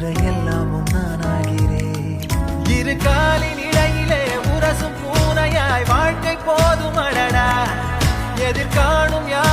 என்ற எல்லாமும் நானாகிறேன். இரு காலின் இடையிலே உரசும் பூனையாய் வாழ்க்கை போதும் அடடா எதிர்காணும் யார்